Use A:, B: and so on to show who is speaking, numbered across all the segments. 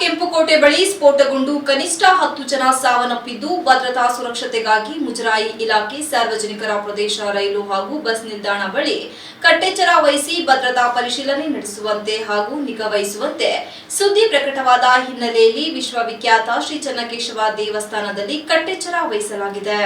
A: ಕೆಂಪುಕೋಟೆ ಬಳಿ ಸ್ಫೋಟಗೊಂಡು ಕನಿಷ್ಠ ಹತ್ತು ಜನ ಸಾವನ್ನಪ್ಪಿದ್ದು, ಭದ್ರತಾ ಸುರಕ್ಷತೆಗಾಗಿ ಮುಜರಾಯಿ ಇಲಾಖೆ, ಸಾರ್ವಜನಿಕರ ಪ್ರದೇಶ, ರೈಲು ಹಾಗೂ ಬಸ್ ನಿಲ್ದಾಣ ಬಳಿ ಕಟ್ಟೆಚ್ಚರ ವಹಿಸಿ ಭದ್ರತಾ ಪರಿಶೀಲನೆ ನಡೆಸುವಂತೆ ಹಾಗೂ ನಿಗಾ ವಹಿಸುವಂತೆ ಸುದ್ದಿ ಪ್ರಕಟವಾದ ಹಿನ್ನೆಲೆಯಲ್ಲಿ ವಿಶ್ವವಿಖ್ಯಾತ ಶ್ರೀ ಚನ್ನಕೇಶವ ದೇವಸ್ಥಾನದಲ್ಲಿ ಕಟ್ಟೆಚ್ಚರ ವಹಿಸಲಾಗಿದೆ.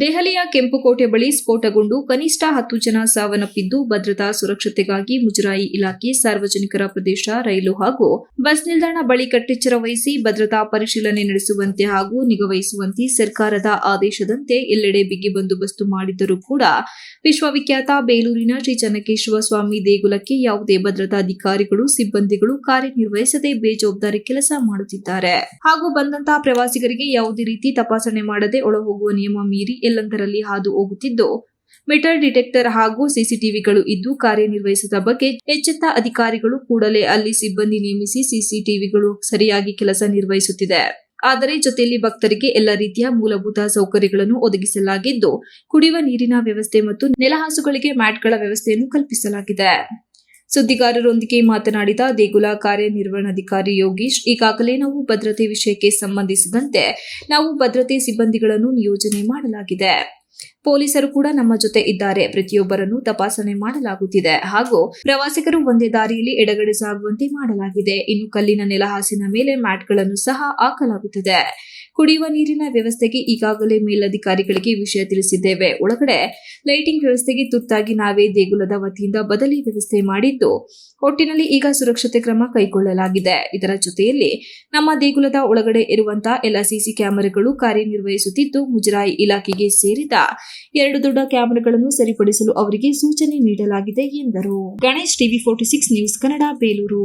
A: ದೆಹಲಿಯ ಕೆಂಪುಕೋಟೆ ಬಳಿ ಸ್ಫೋಟಗೊಂಡು ಕನಿಷ್ಠ ಹತ್ತು ಜನ ಸಾವನ್ನಪ್ಪಿದ್ದು, ಭದ್ರತಾ ಸುರಕ್ಷತೆಗಾಗಿ ಮುಜರಾಯಿ ಇಲಾಖೆ, ಸಾರ್ವಜನಿಕರ ಪ್ರದೇಶ, ರೈಲು ಹಾಗೂ ಬಸ್ ನಿಲ್ದಾಣ ಬಳಿ ಕಟ್ಟೆಚ್ಚರ ವಹಿಸಿ ಭದ್ರತಾ ಪರಿಶೀಲನೆ ನಡೆಸುವಂತೆ ಹಾಗೂ ನಿಗಾವಹಿಸುವಂತೆ ಸರ್ಕಾರದ ಆದೇಶದಂತೆ ಎಲ್ಲೆಡೆ ಬಿಗಿ ಬಂದೋಬಸ್ತು ಮಾಡಿದ್ದರೂ ಕೂಡ ವಿಶ್ವವಿಖ್ಯಾತ ಬೇಲೂರಿನ ಶ್ರೀ ಚನ್ನಕೇಶವ ಸ್ವಾಮಿ ದೇಗುಲಕ್ಕೆ ಯಾವುದೇ ಭದ್ರತಾ ಅಧಿಕಾರಿಗಳು, ಸಿಬ್ಬಂದಿಗಳು ಕಾರ್ಯನಿರ್ವಹಿಸದೆ ಬೇಜವಾಬ್ದಾರಿ ಕೆಲಸ ಮಾಡುತ್ತಿದ್ದಾರೆ. ಹಾಗೂ ಬಂದಂತಹ ಪ್ರವಾಸಿಗರಿಗೆ ಯಾವುದೇ ರೀತಿ ತಪಾಸಣೆ ಮಾಡದೆ ಒಳಹೋಗುವ ನಿಯಮ ಮೀರಿ ಎಲ್ಲೆಂದರಲ್ಲಿ ಹಾದು ಹೋಗುತ್ತಿದ್ದು ಮೆಟಲ್ ಡಿಟೆಕ್ಟರ್ ಹಾಗೂ ಸಿಸಿಟಿವಿಗಳು ಇದ್ದು ಕಾರ್ಯನಿರ್ವಹಿಸಿದ ಬಗ್ಗೆ ಎಚ್ಚೆತ್ತ ಅಧಿಕಾರಿಗಳು ಕೂಡಲೇ ಅಲ್ಲಿ ಸಿಬ್ಬಂದಿ ನೇಮಿಸಿ ಸಿಸಿಟಿವಿಗಳು ಸರಿಯಾಗಿ ಕೆಲಸ ನಿರ್ವಹಿಸುತ್ತಿದೆ. ಆದರೆ ಜೊತೆಯಲ್ಲಿ ಭಕ್ತರಿಗೆ ಎಲ್ಲ ರೀತಿಯ ಮೂಲಭೂತ ಸೌಕರ್ಯಗಳನ್ನು ಒದಗಿಸಲಾಗಿದ್ದು ಕುಡಿಯುವ ನೀರಿನ ವ್ಯವಸ್ಥೆ ಮತ್ತು ನೆಲಹಾಸುಗಳಿಗೆ ಮ್ಯಾಟ್ಗಳ ವ್ಯವಸ್ಥೆಯನ್ನು ಕಲ್ಪಿಸಲಾಗಿದೆ. ಸುದ್ದಿಗಾರರೊಂದಿಗೆ ಮಾತನಾಡಿದ ದೇಗುಲ ಕಾರ್ಯನಿರ್ವಹಣಾಧಿಕಾರಿ ಯೋಗೀಶ್, ಈಗಾಗಲೇ ನಾವು ಭದ್ರತೆ ವಿಷಯಕ್ಕೆ ಸಂಬಂಧಿಸಿದಂತೆ ನಾವು ಭದ್ರತೆ ಸಿಬ್ಬಂದಿಗಳನ್ನು ನಿಯೋಜನೆ ಮಾಡಲಾಗಿದೆ. ಪೊಲೀಸರು ಕೂಡ ನಮ್ಮ ಜೊತೆ ಇದ್ದಾರೆ. ಪ್ರತಿಯೊಬ್ಬರನ್ನು ತಪಾಸಣೆ ಮಾಡಲಾಗುತ್ತಿದೆ. ಹಾಗೂ ಪ್ರವಾಸಿಗರು ಒಂದೇ ದಾರಿಯಲ್ಲಿ ಎಡಗಡೆ ಸಾಗುವಂತೆ ಮಾಡಲಾಗಿದೆ. ಇನ್ನು ಕಲ್ಲಿನ ನೆಲಹಾಸಿನ ಮೇಲೆ ಮ್ಯಾಟ್ಗಳನ್ನು ಸಹ ಹಾಕಲಾಗುತ್ತದೆ. ಕುಡಿಯುವ ನೀರಿನ ವ್ಯವಸ್ಥೆಗೆ ಈಗಾಗಲೇ ಮೇಲಧಿಕಾರಿಗಳಿಗೆ ವಿಷಯ ತಿಳಿಸಿದ್ದೇವೆ. ಒಳಗಡೆ ಲೈಟಿಂಗ್ ವ್ಯವಸ್ಥೆಗೆ ತುರ್ತಾಗಿ ನಾವೇ ದೇಗುಲದ ವತಿಯಿಂದ ಬದಲಿ ವ್ಯವಸ್ಥೆ ಮಾಡಿದ್ದು, ಒಟ್ಟಿನಲ್ಲಿ ಈಗ ಸುರಕ್ಷತೆ ಕ್ರಮ ಕೈಗೊಳ್ಳಲಾಗಿದೆ. ಇದರ ಜೊತೆಯಲ್ಲಿ ನಮ್ಮ ದೇಗುಲದ ಒಳಗಡೆ ಇರುವಂತಹ ಎಲ್ಲ ಸಿಸಿ ಕ್ಯಾಮೆರಾಗಳು ಕಾರ್ಯನಿರ್ವಹಿಸುತ್ತಿದ್ದು, ಮುಜರಾಯಿ ಇಲಾಖೆಗೆ ಸೇರಿದ ಎರಡು ದೊಡ್ಡ ಕ್ಯಾಮೆರಾಗಳನ್ನು ಸರಿಪಡಿಸಲು ಅವರಿಗೆ ಸೂಚನೆ ನೀಡಲಾಗಿದೆ ಎಂದರು. Ganesh TV forty six news Kannada, Belur.